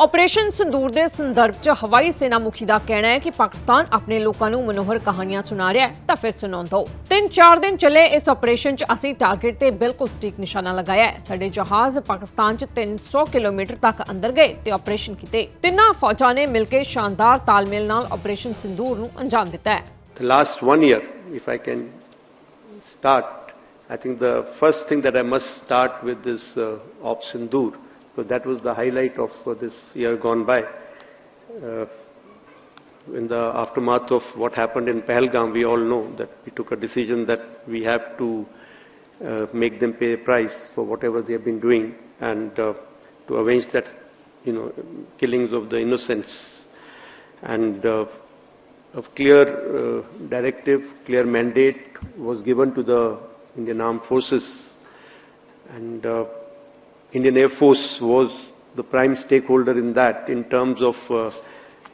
ਆਪਰੇਸ਼ਨ ਸੰਦੂਰ ਦੇ ਸੰਦਰਭ 'ਚ ਹਵਾਈ ਸੈਨਾ ਮੁਖੀ ਦਾ ਕਹਿਣਾ ਹੈ ਕਿ ਪਾਕਿਸਤਾਨ ਆਪਣੇ ਲੋਕਾਂ ਨੂੰ ਮਨੋਹਰ ਕਹਾਣੀਆਂ ਸੁਣਾ ਰਿਹਾ ਹੈ ਤਾਂ ਫਿਰ ਸੁਣਾਉਣ ਦਿਓ। ਤਿੰਨ ਚਾਰ ਦਿਨ ਚੱਲੇ ਇਸ ਆਪਰੇਸ਼ਨ 'ਚ ਅਸੀਂ ਟਾਰਗੇਟ ਤੇ ਬਿਲਕੁਲ ਸਟੀਕ ਨਿਸ਼ਾਨਾ ਲਗਾਇਆ ਹੈ। ਸਾਡੇ ਜਹਾਜ਼ ਪਾਕਿਸਤਾਨ 'ਚ 300 ਕਿਲੋਮੀਟਰ ਤੱਕ ਅੰਦਰ ਗਏ ਤੇ ਆਪਰੇਸ਼ਨ ਕੀਤੇ। ਤਿੰਨਾਂ ਫੌਜਾਂ ਨੇ ਮਿਲ ਕੇ ਸ਼ਾਨਦਾਰ ਤਾਲਮੇਲ ਨਾਲ ਆਪਰੇਸ਼ਨ ਸਿੰਦੂਰ ਨੂੰ ਅੰਜਾਮ ਦਿੱਤਾ ਹੈ। The last one year, if I can start, I think the first thing that I must start with is uh, Op Sindoor, because that was the highlight of uh, this year gone by. Uh, in the aftermath of what happened in Pahalgam, we all know that we took a decision that we have to uh, make them pay a price for whatever they have been doing and uh, to avenge that, you know, killings of the innocents. And uh, a clear uh, directive, clear mandate was given to the Indian Armed Forces, and uh, Indian Air Force was the prime stakeholder in that, in terms of uh,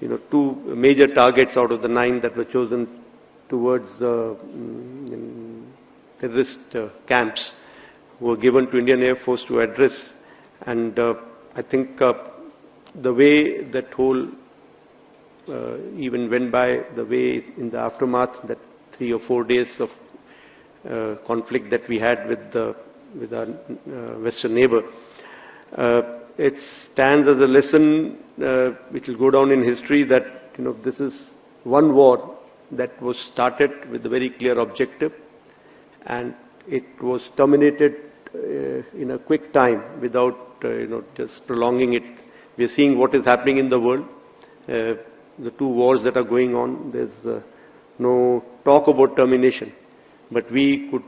you know two major targets out of the nine that were chosen towards uh, terrorist uh, camps were given to Indian Air Force to address, and uh, I think uh, the way that whole uh, even went by the way in the aftermath that three or four days of conflict that we had with the with our western neighbor. Uh, it stands as a lesson uh, which will go down in history that you know this is one war that was started with a very clear objective and it was terminated uh, in a quick time without uh, you know just prolonging it. We are seeing what is happening in the world. Uh, the two wars that are going on, there's uh, no talk about termination, but we could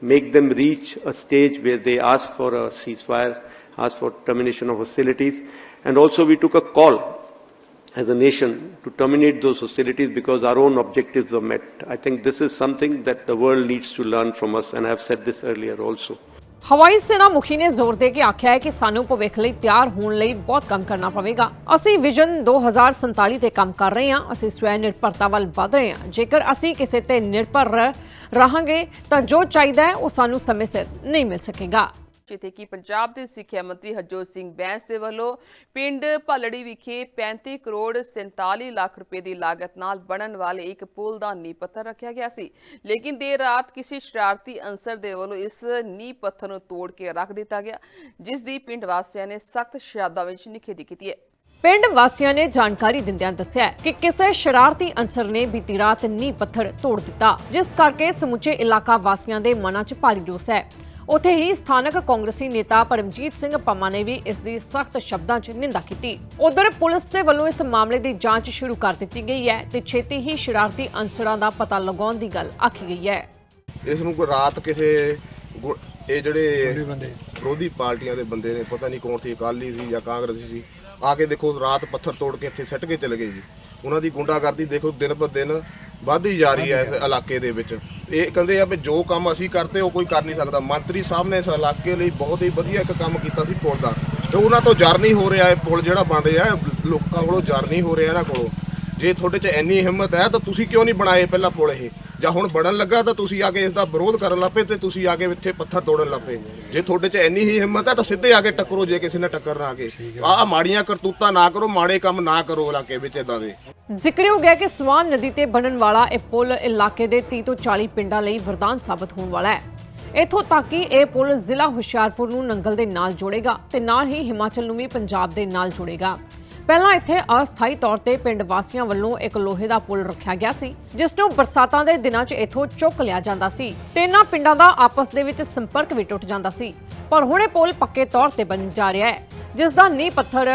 make them reach a stage where they ask for a ceasefire, ask for termination of hostilities, and also we took a call as a nation to terminate those hostilities because our own objectives were met. I think this is something that the world needs to learn from us, and I have said this earlier also. ਹਵਾਈ ਸੈਨਾ ਮੁਖੀ ਨੇ ਜ਼ੋਰ ਦੇ ਕੇ ਆਖਿਆ ਹੈ ਕਿ ਸਾਨੂੰ ਭਵਿੱਖ ਲਈ ਤਿਆਰ ਹੋਣ ਲਈ ਬਹੁਤ ਕੰਮ ਕਰਨਾ ਪਵੇਗਾ ਅਸੀਂ ਵਿਜ਼ਨ 2047 ਤੇ ਕੰਮ ਕਰ ਰਹੇ ਹਾਂ ਅਸੀਂ ਸਵੈ ਨਿਰਭਰਤਾ ਵੱਲ ਵਧ ਰਹੇ ਹਾਂ ਜੇਕਰ ਅਸੀਂ ਕਿਸੇ ਤੇ ਨਿਰਭਰ ਰ- ਰਹਾਂਗੇ ਤਾਂ ਜੋ ਚਾਹੀਦਾ ਹੈ ਉਹ ਸਾਨੂੰ ਸਮੇਂ ਸਿਰ ਨਹੀਂ ਮਿਲ ਸਕੇਗਾ ਜਿੱਥੇ ਕਿ ਪੰਜਾਬ ਦੇ ਸਿੱਖਿਆ ਮੰਤਰੀ ਹਰਜੋਤ ਸਿੰਘ ਬੈਂਸ ਦੇ ਵੱਲੋਂ ਪਿੰਡ ਭੱਲੜੀ ਵਿਖੇ 35 ਕਰੋੜ 47 ਲੱਖ ਰੁਪਏ ਦੀ ਲਾਗਤ ਨਾਲ ਬਣਨ ਵਾਲੇ ਇੱਕ ਪੁਲ ਦਾ ਨੀਂਹ ਪੱਥਰ ਰੱਖਿਆ ਗਿਆ ਸੀ। ਲੇਕਿਨ ਦੇਰ ਰਾਤ ਕਿਸੇ ਸ਼ਰਾਰਤੀ ਅੰਸਰ ਦੇ ਵੱਲੋਂ ਇਸ ਨੀਂਹ ਪੱਥਰ ਨੂੰ ਤੋੜ ਕੇ ਰੱਖ ਦਿੱਤਾ ਗਿਆ, ਜਿਸ ਦੀ ਪਿੰਡ ਵਾਸੀਆਂ ਨੇ ਸਖਤ ਸ਼ਬਦਾਂ ਵਿੱਚ ਨਿਖੇਧੀ ਕੀਤੀ ਹੈ। ਪਿੰਡ ਵਾਸੀਆਂ ਨੇ ਜਾਣਕਾਰੀ ਦਿੰਦਿਆਂ ਦੱਸਿਆ ਕਿ ਕਿਸੇ ਸ਼ਰਾਰਤੀ ਅੰਸਰ ਨੇ ਬੀਤੀ ਰਾਤ ਨੀਂਹ ਪੱਥਰ ਤੋੜ ਦਿੱਤਾ, ਜਿਸ ਕਰਕੇ ਸਮੁੱਚੇ ਇਲਾਕਾ ਵਾਸੀਆਂ ਦੇ ਮਨਾਂ 'ਚ ਭਾਰੀ ਰੋਸ ਹੈ। ਉੱਥੇ ਹੀ ਸਥਾਨਕ ਕਾਂਗਰਸੀ ਨੇਤਾ ਪਰਮਜੀਤ ਸਿੰਘ ਪੰਮਾ ਨੇ ਵੀ ਇਸ ਦੀ ਸਖਤ ਸ਼ਬਦਾਂ 'ਚ ਨਿੰਦਾ ਕੀਤੀ। ਉਧਰ ਪੁਲਿਸ ਦੇ ਵੱਲੋਂ ਇਸ ਮਾਮਲੇ ਦੀ ਜਾਂਚ ਸ਼ੁਰੂ ਕਰ ਦਿੱਤੀ ਗਈ ਹੈ ਤੇ ਛੇਤੀ ਹੀ ਸ਼ਰਾਰਤੀ ਅੰਸਰਾਂ ਦਾ ਪਤਾ ਲਗਾਉਣ ਦੀ ਗੱਲ ਆਖੀ ਗਈ ਹੈ। ਇਸ ਨੂੰ ਕੋਈ ਰਾਤ ਕਿਸੇ ਗੁ- ਇਹ ਜਿਹੜੇ ਵਿਰੋਧੀ ਪਾਰਟੀਆਂ ਦੇ ਬੰਦੇ ਨੇ ਪਤਾ ਨਹੀਂ ਕੌਣ ਸੀ ਅਕਾਲੀ ਸੀ ਜਾਂ ਕਾਂਗਰਸੀ ਸੀ ਆ ਕੇ ਦੇਖੋ ਰਾਤ ਪੱਥਰ ਤੋੜ ਕੇ ਇੱਥੇ ਸੱਟ ਕੇ ਚਲੇ ਗਏ ਜੀ। ਉਹਨਾਂ ਦੀ ਗੁੰਡਾਗਰਦੀ ਦੇਖੋ ਦਿਨ ਬ ਦਿਨ ਵੱਧਦੀ ਜਾ ਰਹੀ ਹੈ ਇਸ ਇਲਾਕੇ ਦੇ ਵਿੱਚ। ਇਹ ਕਹਿੰਦੇ ਆ ਵੀ ਜੋ ਕੰਮ ਅਸੀਂ ਕਰਤੇ ਉਹ ਕੋਈ ਕਰ ਨਹੀਂ ਸਕਦਾ। ਮੰਤਰੀ ਸਾਹਿਬ ਨੇ ਇਸ ਇਲਾਕੇ ਲਈ ਬਹੁਤ ਹੀ ਵਧੀਆ ਇੱਕ ਕੰਮ ਕੀਤਾ ਸੀ ਪੁਲ ਦਾ। ਤੇ ਉਹਨਾਂ ਤੋਂ ਜਰ ਨਹੀਂ ਹੋ ਰਿਹਾ ਇਹ ਪੁਲ ਜਿਹੜਾ ਬਣ ਰਿਹਾ ਲੋਕਾਂ ਕੋਲੋਂ ਜਰ ਨਹੀਂ ਹੋ ਰਿਹਾ ਇਹਨਾਂ ਕੋਲੋਂ। ਜੇ ਤੁਹਾਡੇ 'ਚ ਇੰਨੀ ਹਿੰਮਤ ਹੈ ਤਾਂ ਤੁਸੀਂ ਕਿਉਂ ਨਹੀਂ ਬਣਾਏ ਪਹਿਲਾਂ ਪੁਲ ਇਹ? ਜਾਂ ਹੁਣ ਬਣਨ ਲੱਗਾ ਤਾਂ ਤੁਸੀਂ ਆ ਕੇ ਇਸ ਦਾ ਵਿਰੋਧ ਕਰਨ ਲੱਪੇ ਤੇ ਤੁਸੀਂ ਆ ਕੇ ਇੱਥੇ ਪੱਥਰ ਤੋੜਨ ਲੱਪੇ ਜੇ ਤੁਹਾਡੇ 'ਚ ਇੰਨੀ ਹੀ ਹਿੰਮਤ ਹੈ ਤਾਂ ਸਿੱਧੇ ਆ ਕੇ ਟੱਕਰੋ ਜੇ ਕਿਸੇ ਨੇ ਟੱਕਰ ਨਾ ਆ ਕੇ ਆਹ ਮਾੜੀਆਂ ਕਰਤੂਤਾਂ ਨਾ ਕਰੋ ਮਾੜੇ ਕੰਮ ਨਾ ਕਰੋ ਇਲਾਕੇ ਵਿੱਚ ਇਦਾਂ ਦੇ। ਜ਼ਿਕਰਯੋਗ ਹੈ ਕਿ ਸਵਾਨ ਨਦੀ ਤੇ ਬਣਨ ਵਾਲਾ ਇਹ ਪੁਲ ਇਲਾਕੇ ਦੇ 30 ਤੋਂ 40 ਪਿੰਡਾਂ ਲਈ ਵਰਦਾਨ ਸਾਬਤ ਹੋਣ ਵਾਲਾ ਹੈ। ਇਥੋਂ ਤੱਕ ਕਿ ਇਹ ਪੁਲ ਜ਼ਿਲ੍ਹਾ ਹੁਸ਼ਿਆਰਪੁਰ ਨੂੰ ਨੰਗਲ ਦੇ ਨਾਲ ਜੋੜੇਗਾ ਤੇ ਨਾਲ ਹੀ ਹਿਮਾਚਲ ਨੂੰ ਵੀ ਪੰਜਾਬ ਦੇ ਨਾਲ ਜੋੜੇਗਾ। ਪਹਿਲਾਂ ਇੱਥੇ ਅਸਥਾਈ ਤੌਰ ਤੇ ਪਿੰਡ ਵਾਸੀਆਂ ਵੱਲੋਂ ਇੱਕ ਲੋਹੇ ਦਾ ਪੁਲ ਰੱਖਿਆ ਗਿਆ ਸੀ, ਜਿਸ ਨੂੰ ਬਰਸਾਤਾਂ ਦੇ ਦਿਨਾਂ 'ਚ ਇਥੋਂ ਚੁੱਕ ਲਿਆ ਜਾਂਦਾ ਸੀ। ਤੇ ਇਹਨਾਂ ਪਿੰਡਾਂ ਦਾ ਆਪਸ ਦੇ ਵਿੱਚ ਸੰਪਰਕ ਵੀ ਟੁੱਟ ਜਾਂਦਾ ਸੀ, ਪਰ ਹੁਣ ਇਹ ਪੁਲ ਪੱਕੇ ਤੌਰ ਤੇ ਬਣ ਜਾ ਰਿਹਾ ਹੈ, ਜਿਸ ਦਾ ਨੀਂਹ ਪੱਥਰ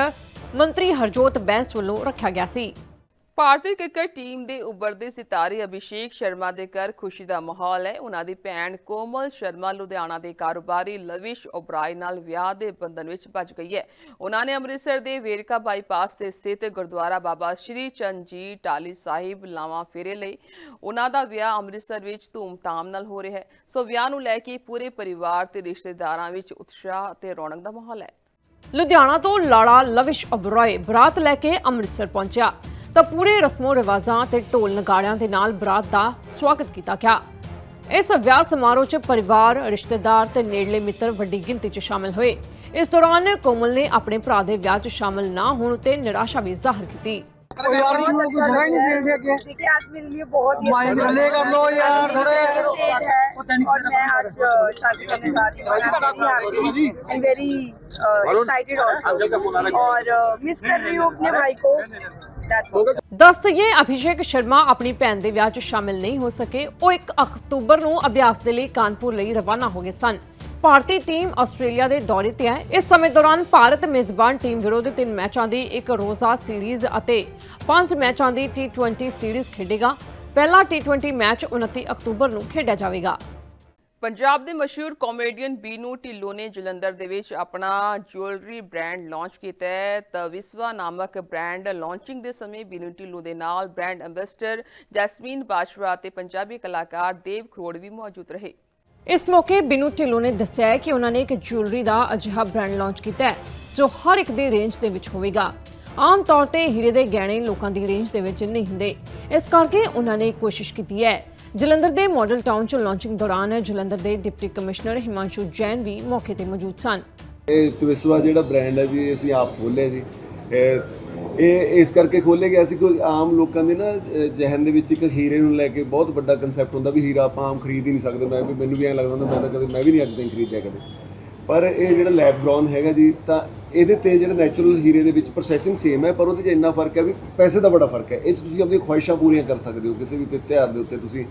ਮੰਤਰੀ ਹਰਜੋਤ ਬੈਂਸ ਵੱਲੋਂ ਰੱਖਿਆ ਗਿਆ ਸੀ। ਭਾਰਤੀ ਕ੍ਰਿਕਟ ਟੀਮ ਦੇ ਉੱਭਰਦੇ ਸਿਤਾਰੇ ਅਭਿਸ਼ੇਕ ਸ਼ਰਮਾ ਦੇ ਘਰ ਖੁਸ਼ੀ ਦਾ ਮਾਹੌਲ ਹੈ। ਉਹਨਾਂ ਦੀ ਭੈਣ ਕੋਮਲ ਸ਼ਰਮਾ ਲੁਧਿਆਣਾ ਦੇ ਕਾਰੋਬਾਰੀ ਲਵਿਸ਼ ਓਬਰਾਏ ਨਾਲ ਵਿਆਹ ਦੇ ਬੰਧਨ ਵਿੱਚ ਭੱਜ ਗਈ ਹੈ। ਉਹਨਾਂ ਨੇ ਅੰਮ੍ਰਿਤਸਰ ਦੇ ਵੇਰਕਾ ਬਾਈਪਾਸ ਤੇ ਸਥਿਤ ਗੁਰਦੁਆਰਾ ਬਾਬਾ ਸ਼੍ਰੀ ਚੰਦ ਜੀ ਟਾਲੀ ਸਾਹਿਬ ਲਾਵਾਂ ਫੇਰੇ ਲਈ ਉਹਨਾਂ ਦਾ ਵਿਆਹ ਅੰਮ੍ਰਿਤਸਰ ਵਿੱਚ ਧੂਮਧਾਮ ਨਾਲ ਹੋ ਰਿਹਾ ਹੈ। ਸੋ ਵਿਆਹ ਨੂੰ ਲੈ ਕੇ ਪੂਰੇ ਪਰਿਵਾਰ ਤੇ ਰਿਸ਼ਤੇਦਾਰਾਂ ਵਿੱਚ ਉਤਸ਼ਾਹ ਤੇ ਰੌਣਕ ਦਾ ਮਾਹੌਲ ਹੈ। ਲੁਧਿਆਣਾ ਤੋਂ ਲਾੜਾ ਲਵਿਸ਼ ਓਬਰਾਏ ਬਰਾਤ ਲੈ ਕੇ ਅੰਮ੍ਰਿਤਸਰ ਪਹੁੰਚਿਆ। ਤਾਂ ਪੂਰੇ ਰਸਮੋ ਰਿਵਾਜਾਂ ਤੇ ਢੋਲ ਨਗਾੜਿਆਂ ਦੇ ਨਾਲ ਬਰਾਤ ਦਾ ਸਵਾਗਤ ਕੀਤਾ ਗਿਆ ਇਸ ਵਿਆਹ ਸਮਾਰੋਹ 'ਚ ਪਰਿਵਾਰ ਰਿਸ਼ਤੇਦਾਰ ਤੇ ਨੇੜਲੇ ਮਿੱਤਰ ਵੱਡੀ ਗਿਣਤੀ 'ਚ ਸ਼ਾਮਲ ਹੋਏ ਇਸ ਦੌਰਾਨ ਕੋਮਲ ਨੇ ਆਪਣੇ ਭਰਾ ਦੇ ਵਿਆਹ 'ਚ ਸ਼ਾਮਲ ਨਾ ਹੋਣ ਤੇ ਨਿਰਾਸ਼ਾ ਵੀ ਜ਼ਾਹਰ ਕੀਤੀ बहुत अच्छा लग रहा है देखिए आज मेरे लिए बहुत ही अच्छा कर लो यार थोड़े और मैं आज अ, शादी करने जा रही हूँ एंड वेरी एक्साइटेड ऑल्सो और मिस कर रही हूँ अपने भाई को That's ਦੱਸ ਅਭਿਸ਼ੇਕ ਸ਼ਰਮਾ ਆਪਣੀ ਭੈਣ ਦੇ ਵਿਆਹ 'ਚ ਸ਼ਾਮਿਲ ਨਹੀਂ ਹੋ ਸਕੇ। ਉਹ 1 ਅਕਤੂਬਰ ਨੂੰ ਅਭਿਆਸ ਦੇ ਲਈ ਕਾਨਪੁਰ ਲਈ ਰਵਾਨਾ ਹੋ ਗਏ ਸਨ। ਭਾਰਤੀ ਟੀਮ ਆਸਟ੍ਰੇਲੀਆ ਦੇ ਦੌਰੇ ਤੇ ਹੈ। ਇਸ ਸਮੇਂ ਦੌਰਾਨ ਭਾਰਤ ਮੇਜ਼ਬਾਨ ਟੀਮ ਵਿਰੁੱਧ ਤਿੰਨ ਮੈਚਾਂ ਦੀ ਇੱਕ ਰੋਜ਼ਾ ਸੀਰੀਜ਼ ਅਤੇ ਪੰਜ ਮੈਚਾਂ ਦੀ ਟੀ20 ਸੀਰੀਜ਼ ਖੇਡੇਗਾ। ਪਹਿਲਾ ਟੀ20 ਮੈਚ 29 ਅਕਤੂਬਰ ਨੂੰ ਖੇਡਿਆ ਜਾਵੇਗਾ। ਪੰਜਾਬ ਦੇ ਮਸ਼ਹੂਰ ਕਾਮੇਡੀਅਨ ਬੀਨੂ ਢਿੱਲੋਂ ਨੇ ਜਲੰਧਰ ਦੇ ਵਿੱਚ ਆਪਣਾ ਜੁਐਲਰੀ ਬ੍ਰਾਂਡ ਲਾਂਚ ਕੀਤਾ ਹੈ। ਤਾਂ ਨਾਮਕ ਬ੍ਰਾਂਡ ਲਾਂਚਿੰਗ ਦੇ ਸਮੇਂ ਬੀਨੂ ਢਿੱਲੋਂ ਦੇ ਨਾਲ ਬ੍ਰਾਂਡ ਐਂਬੈਸਡਰ ਜੈਸਮੀਨ ਬਾਸ਼ਰਾ ਅਤੇ ਪੰਜਾਬੀ ਕਲਾਕਾਰ ਦੇਵ ਖਰੋੜ ਵੀ ਮੌਜੂਦ ਰਹੇ। ਇਸ ਮੌਕੇ ਬੀਨੂ ਢਿੱਲੋਂ ਨੇ ਦੱਸਿਆ ਹੈ ਕਿ ਉਹਨਾਂ ਨੇ ਇੱਕ ਜੁਐਲਰੀ ਦਾ ਅਜਿਹਾ ਬ੍ਰਾਂਡ ਲਾਂਚ ਕੀਤਾ ਹੈ, ਜੋ ਹਰ ਇੱਕ ਦੀ ਰੇਂਜ ਦੇ ਵਿੱਚ ਹੋਵੇਗਾ। ਆਮ ਤੌਰ ਤੇ ਹੀਰੇ ਦੇ ਗਹਿਣੇ ਲੋਕਾਂ ਦੀ ਰੇਂਜ ਦੇ ਵਿੱਚ ਨਹੀਂ ਹੁੰਦੇ। ਇਸ ਕਰਕੇ ਉਹਨਾਂ ਨੇ ਕੋਸ਼ਿਸ਼ ਕੀਤੀ ਹੈ ਜਲੰਧਰ ਦੇ ਮਾਡਲ ਟਾਊਨ 'ਚ ਲਾਂਚਿੰਗ ਦੌਰਾਨ ਜਲੰਧਰ ਦੇ ਡਿਪਟੀ ਕਮਿਸ਼ਨਰ ਹਿਮਾਂਸ਼ੂ ਜੈਨ ਵੀ ਮੌਕੇ ਤੇ ਮੌਜੂਦ ਸਨ। ਇਹ ਤਵਿਸਵਾ ਜਿਹੜਾ ਬ੍ਰਾਂਡ ਹੈ ਜੀ ਅਸੀਂ ਆਪ ਖੋਲ੍ਹਿਆ ਜੀ। ਇਹ ਇਸ ਕਰਕੇ ਖੋਲ੍ਹਿਆ ਗਿਆ ਸੀ ਕਿ ਆਮ ਲੋਕਾਂ ਦੇ ਨਾ ਅਹ, ਦੇ ਵਿੱਚ ਇੱਕ ਹੀਰੇ ਨੂੰ ਲੈ ਕੇ ਬਹੁਤ ਵੱਡਾ ਕਨਸੈਪਟ ਹੁੰਦਾ ਵੀ ਹੀਰਾ ਆਪਾਂ ਆਮ ਖਰੀਦ ਹੀ ਨਹੀਂ ਸਕਦੇ। ਮੈਂ ਵੀ ਮੈਨੂੰ ਵੀ ਐਂ ਲੱਗਦਾ ਹੁੰਦਾ ਮੈਂ ਤਾਂ ਕਦੇ ਮੈਂ ਵੀ ਨਹੀਂ ਅੱਜ ਤਾਈਂ ਖਰੀਦਿਆ ਕਦੇ। ਪਰ ਇਹ ਜਿਹੜਾ ਲੈਬ ਗ੍ਰੌਨ ਹੈਗਾ ਜੀ, ਤਾਂ ਇਹਦੇ ਤੇ ਜਿਹੜਾ ਨੈਚੁਰਲ ਹੀਰੇ ਦੇ ਵਿੱਚ ਪ੍ਰੋਸੈਸਿੰਗ ਸੇਮ ਹੈ, ਪਰ ਉਹਦੇ 'ਚ ਇੰਨਾ ਫ਼ਰਕ ਹੈ ਵੀ ਪੈਸੇ ਦਾ ਬੜਾ ਫ਼ਰਕ ਹੈ। ਇਹ 'ਚ ਤੁਸੀਂ ਆਪਣੀਆਂ ਖੁਆਇਸ਼ਾਂ ਪੂਰੀਆਂ ਕਰ ਸਕਦੇ ਹੋ, ਕਿਸੇ ਵੀ ਤਿਉਹਾਰ ਦੇ ਉੱਤੇ ਤੁਸੀਂ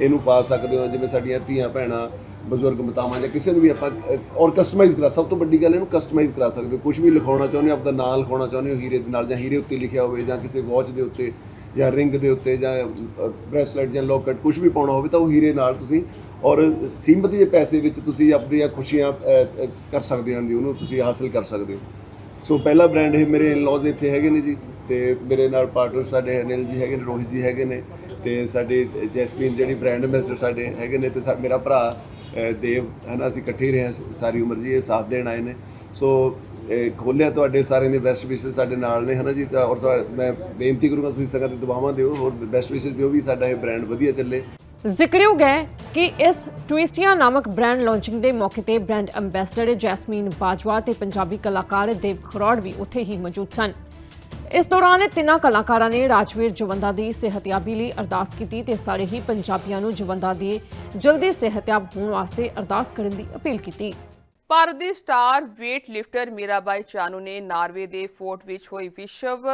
ਇਹਨੂੰ ਪਾ ਸਕਦੇ ਹੋ, ਜਿਵੇਂ ਸਾਡੀਆਂ ਧੀਆਂ, ਭੈਣਾਂ, ਬਜ਼ੁਰਗ, ਮਾਤਾਵਾਂ ਜਾਂ ਕਿਸੇ ਨੂੰ ਵੀ ਆਪਾਂ ਔਰ ਕਸਟਮਾਈਜ਼ ਕਰਾ, ਸਭ ਤੋਂ ਵੱਡੀ ਗੱਲ ਇਹਨੂੰ ਕਸਟਮਾਈਜ਼ ਕਰਾ ਸਕਦੇ ਹੋ। ਕੁਝ ਵੀ ਲਿਖਾਉਣਾ ਚਾਹੁੰਦੇ ਹੋ, ਆਪਦਾ ਨਾਂ ਲਿਖਾਉਣਾ ਚਾਹੁੰਦੇ ਹੋ ਹੀਰੇ ਦੇ ਨਾਲ ਜਾਂ ਹੀਰੇ ਉੱਤੇ ਲਿਖਿਆ ਹੋਵੇ ਜਾਂ ਕਿਸੇ ਵਾਚ ਦੇ ਉੱਤੇ। ਜਾਂ ਰਿੰਗ ਦੇ ਉੱਤੇ ਜਾਂ ਬ੍ਰੈਸਲੇਟ ਜਾਂ ਲੋਕਟ ਕੁਝ ਵੀ ਪਾਉਣਾ ਹੋਵੇ ਤਾਂ ਉਹ ਹੀਰੇ ਨਾਲ ਤੁਸੀਂ ਔਰ ਸੀਮਤ ਦੇ ਪੈਸੇ ਵਿੱਚ ਤੁਸੀਂ ਆਪਣੀਆਂ ਖੁਸ਼ੀਆਂ ਕਰ ਸਕਦੇ ਹੋ ਜੀ ਉਹਨੂੰ ਤੁਸੀਂ ਹਾਸਲ ਕਰ ਸਕਦੇ ਹੋ। ਸੋ ਪਹਿਲਾ ਬ੍ਰਾਂਡ ਇਹ ਮੇਰੇ ਇਨ-ਲॉज ਇੱਥੇ ਹੈਗੇ ਨੇ ਜੀ ਤੇ ਮੇਰੇ ਨਾਲ ਪਾਰਟਨਰ ਸਾਡੇ ਅਨਿਲ ਜੀ ਹੈਗੇ ਨੇ, ਰੋਹਿਤ ਜੀ ਹੈਗੇ ਨੇ ਤੇ ਸਾਡੇ ਜੈਸਮੀਨ ਜਿਹੜੀ ਬ੍ਰਾਂਡ ਐਂਬੈਸਡਰ ਸਾਡੇ ਹੈਗੇ ਨੇ ਤੇ ਸਾ- ਮੇਰਾ ਭਰਾ ਦੇਵ ਹੈ ਨਾ ਅਸੀਂ ਇਕੱਠੇ ਹੀ ਰਹੇ ਹਾਂ ਸਾਰੀ ਉਮਰ ਜੀ, ਇਹ ਸਾਥ ਦੇਣ ਆਏ ਨੇ। ਸੋ ਖੋਲਿਆ ਤੁਹਾਡੇ ਸਾਰਿਆਂ ਦੇ ਬੈਸਟ ਵਿਸ਼ੇਸ ਸਾਡੇ ਨਾਲ ਨੇ ਹੈ ਜੀ? ਤਾਂ ਔਰ ਮੈਂ ਬੇਨਤੀ ਕਰੂੰਗਾ ਤੁਸੀਂ ਸੰਗਤ ਦੇ ਦੁਆਵਾਂ ਦਿਓ, ਹੋਰ ਬੈਸਟ ਵਿਸ਼ੇਸ ਦਿਓ ਵੀ ਸਾਡਾ ਇਹ ਬ੍ਰਾਂਡ ਵਧੀਆ ਚੱਲੇ। ਜ਼ਿਕਰਯੋਗ ਹੈ ਕਿ ਇਸ ਟਵਿਸਟੀਆ ਨਾਮਕ ਬ੍ਰਾਂਡ ਲਾਂਚਿੰਗ ਦੇ ਮੌਕੇ ਤੇ ਬ੍ਰਾਂਡ ਅੰਬੈਸਡਰ ਜੈਸਮੀਨ ਬਾਜਵਾ ਤੇ ਪੰਜਾਬੀ ਕਲਾਕਾਰ ਦੇਵ ਖਰੋੜ ਵੀ ਉੱਥੇ ਹੀ ਮੌਜੂਦ ਸਨ। ਇਸ ਦੌਰਾਨ ਇਹ ਤਿੰਨਾਂ ਕਲਾਕਾਰਾਂ ਨੇ ਰਾਜਵੀਰ ਜਵੰਦਾ ਦੀ ਸਿਹਤਯਾਬੀ ਲਈ ਅਰਦਾਸ ਕੀਤੀ ਤੇ ਸਾਰੇ ਹੀ ਪੰਜਾਬੀਆਂ ਨੂੰ ਜਵੰਦਾ ਦੇ ਜਲਦੀ ਸਿਹਤਯਾਬ ਹੋਣ ਵਾਸਤੇ ਅਰਦਾਸ ਕਰਨ ਦੀ ਅਪੀਲ ਕੀਤੀ। ਭਾਰਤ ਦੀ star weight lifter Mirabai Chanu ਨੇ ਨਾਰਵੇ ਦੇ ਫੋਰਟ ਵਿੱਚ ਹੋਈ ਵਿਸ਼ਵ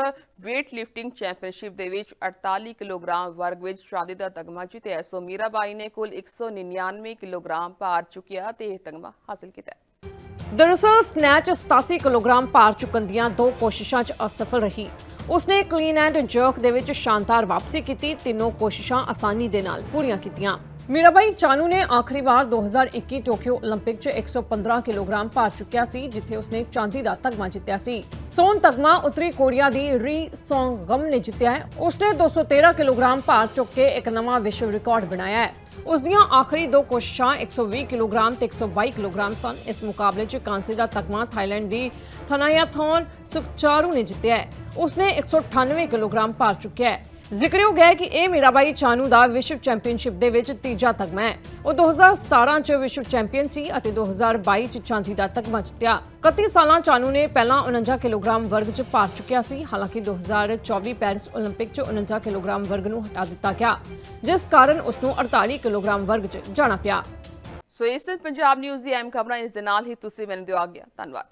weight ਲਿਫਟਿੰਗ ਚੈਂਪੀਅਨਸ਼ਿਪ ਦੇ ਵਿੱਚ 48 ਕਿਲੋਗ੍ਰਾਮ ਵਰਗ ਵਿੱਚ ਚਾਂਦੀ ਦਾ ਤਗਮਾ ਜਿੱਤਿਆ। ਸੋ ਮੀਰਾਬਾਈ ਨੇ ਕੁੱਲ 199 ਕਿਲੋਗ੍ਰਾਮ ਭਾਰ ਚੁੱਕਿਆ ਤੇ ਇਹ ਤਗਮਾ ਹਾਸਲ ਕੀਤਾ ਦਰਅਸਲ ਸਨੈਚ 87 ਕਿਲੋਗ੍ਰਾਮ ਭਾਰ ਚੁੱਕਣ ਦੀਆਂ ਦੋ ਕੋਸ਼ਿਸ਼ਾਂ 'ਚ ਅਸਫਲ ਰਹੀ। ਉਸਨੇ ਕਲੀਨ ਐਂਡ ਜਰਕ ਦੇ ਵਿੱਚ ਸ਼ਾਨਦਾਰ ਵਾਪਸੀ ਕੀਤੀ। ਤਿੰਨੋਂ ਕੋਸ਼ਿਸ਼ਾਂ ਆਸਾਨੀ ਦੇ ਨਾਲ ਪੂਰੀਆਂ ਕੀਤੀਆਂ। ਮੀਰਾਬਾਈ ਚਾਨੂ ਨੇ ਆਖਰੀ ਵਾਰ 2021 ਟੋਕੀਓ 올림픽 'ਚ 115 ਕਿਲੋਗ੍ਰਾਮ ਭਾਰ ਚੁੱਕਿਆ ਸੀ ਜਿੱਥੇ ਉਸਨੇ ਚਾਂਦੀ ਦਾ ਤਗਮਾ ਜਿੱਤਿਆ ਸੀ ਸੋਨ ਤਗਮਾ ਉੱਤਰੀ ਕੋਰੀਆ ਦੀ ਰੀ ਸੋਂਗਮ ਨੇ ਜਿੱਤਿਆ ਹੈ ਉਸਨੇ 213 ਕਿਲੋਗ੍ਰਾਮ ਭਾਰ ਚੁੱਕ ਕੇ ਇੱਕ ਨਵਾਂ ਵਿਸ਼ਵ ਰਿਕਾਰਡ ਬਣਾਇਆ ਹੈ ਉਸ ਦੀਆਂ ਆਖਰੀ ਦੋ ਕੋਸ਼ਿਸ਼ਾਂ 120 ਕਿਲੋਗ੍ਰਾਮ ਤੇ 122 ਕਿਲੋਗ੍ਰਾਮ ਸਨ ਇਸ ਮੁਕਾਬਲੇ 'ਚ ਕਾਂਸੇ ਦਾ ਤਗਮਾ ਥਾਈਲੈਂਡ ਦੀ ਥਨਾਯਾਥੌਨ ਸੁਖਚਾਰੂ ਨੇ ਜਿੱਤਿਆ ਹੈ ਉਸਨੇ 198 ਕਿਲੋਗ੍ਰਾਮ ਭਾਰ ਚੁੱਕਿਆ ਹੈ ਜ਼ਿਕਰਯੋਗ ਹੈ ਕਿ ਇਹ ਮੀਰਾਬਾਈ ਚਾਨੂ ਦਾ ਵਿਸ਼ਵ ਚੈਂਪੀਅਨਸ਼ਿਪ ਦੇ ਵਿੱਚ ਤੀਜਾ ਤਗਮਾ ਹੈ ਉਹ 2017 ਚ ਵਿਸ਼ਵ ਚੈਂਪੀਅਨ ਸੀ ਅਤੇ 2022 ਚ ਚਾਂਦੀ ਦਾ ਤਗਮਾ ਜਿੱਤਿਆ 31 ਸਾਲਾਂ ਚਾਨੂ ਨੇ ਪਹਿਲਾਂ 49 ਕਿਲੋਗ੍ਰਾਮ ਵਰਗ ਚ ਭਾਰ ਚੁੱਕਿਆ ਸੀ ਹਾਲਾਂਕਿ 2024 ਪੈਰਿਸ 올림픽 ਚ 49 ਕਿਲੋਗ੍ਰਾਮ ਵਰਗ ਨੂੰ ਹਟਾ ਦਿੱਤਾ ਗਿਆ ਜਿਸ ਕਾਰਨ ਉਸ ਨੂੰ 48 ਕਿਲੋਗ੍ਰਾਮ ਵਰਗ ਚ ਜਾਣਾ ਪਿਆ ਸੋ ਇਸ ਦਿਨ ਪੰਜਾਬ ਨਿਊਜ਼ ਦੀ ਅਹਿਮ ਖਬਰਾਂ ਇਸ ਦੇ ਨਾਲ ਹੀ ਤੁਸੀਂ ਮੈਨੂੰ ਦਿਓ ਆ ਗਿਆ ਧੰਨਵਾਦ